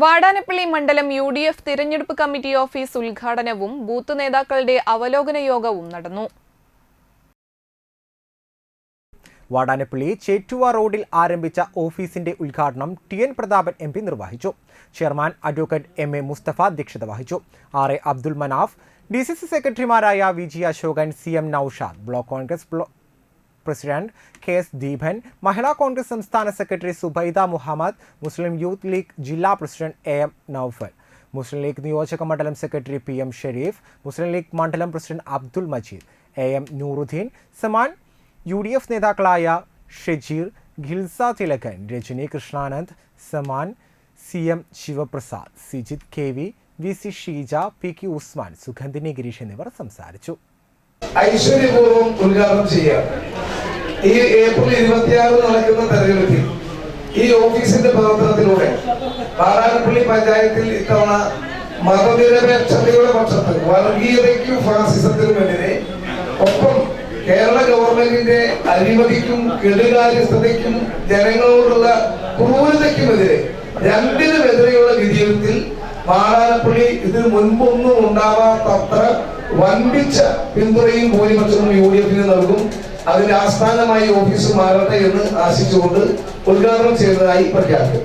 വാടാനപ്പള്ളി മണ്ഡലം U D F തിരഞ്ഞെടുപ്പ് committee office ഉദ്ഘാടനവും ബൂത്ത് നേതാക്കളുടെ അവലോകന യോഗവും നടന്നു. വാടാനപ്പള്ളി ചേറ്റുവ റോഡിൽ ആരംഭിച്ച ഓഫീസിന്റെ ഉദ്ഘാടനം T N Prathapan M P നിർവഹിച്ചു. Chairman advocate M A Musthafa അധ്യക്ഷത വഹിച്ചു. R A Abdul Manaf D C C സെക്രട്ടറിമാരായ V G Ashokan C M Noushad block Congress president K S Deepan Mahila Congress സംസ്ഥാന secretary Subaida Muhammad Muslim youth league ജില്ലാ president A M Noufal Muslim League നിയോജക മണ്ഡലം secretary P M Shereef Muslim League മണ്ഡലം president Abdul Majeed A M Nooruddeen Saman U D F നേതാക്കളായ Shejeer Khilsa Thilakan Rajani Krishnanand Saman C M Sivaprasad Sijith K V V C Sheeja P K Usman Sugandhini Girish എന്നിവർ സംസാരിച്ചു. ഐശ്വര്യപൂർവം ഉദ്ഘാടനം ചെയ്യാം ഈ April ഇരുപത്തിയാറ് നടക്കുന്ന തെരഞ്ഞെടുപ്പിൽ ഈ ഓഫീസിന്റെ പ്രവർത്തനത്തിലൂടെ പാറാനപ്പള്ളി പഞ്ചായത്തിൽ ഇത്തവണ മതനിരപേക്ഷതയുടെ പക്ഷത്ത് വർഗീയതയ്ക്കും ഫാസിസത്തിനുമെതിരെ ഒപ്പം കേരള ഗവൺമെന്റിന്റെ അഴിമതിക്കും കെടുകാര്യസ്ഥതയ്ക്കും ജനങ്ങളോടുള്ള ക്രൂരതയ്ക്കുമെതിരെ രണ്ടിനുമെതിരെയുള്ള വിജയത്തിൽ പാടാനപ്പള്ളി ഇതിന് മുൻപൊന്നും ഉണ്ടാവാത്തത്ര വൻപിച്ച പിന്തുണയും ഭൂരിപക്ഷവും യു ഡി എഫിന് നൽകും. അതിന്റെ ആസ്ഥാനമായി ഓഫീസ് മാറട്ടെ എന്ന് ആശിച്ചുകൊണ്ട് ഉദ്ഘാടനം ചെയ്തതായി പ്രഖ്യാപിക്കും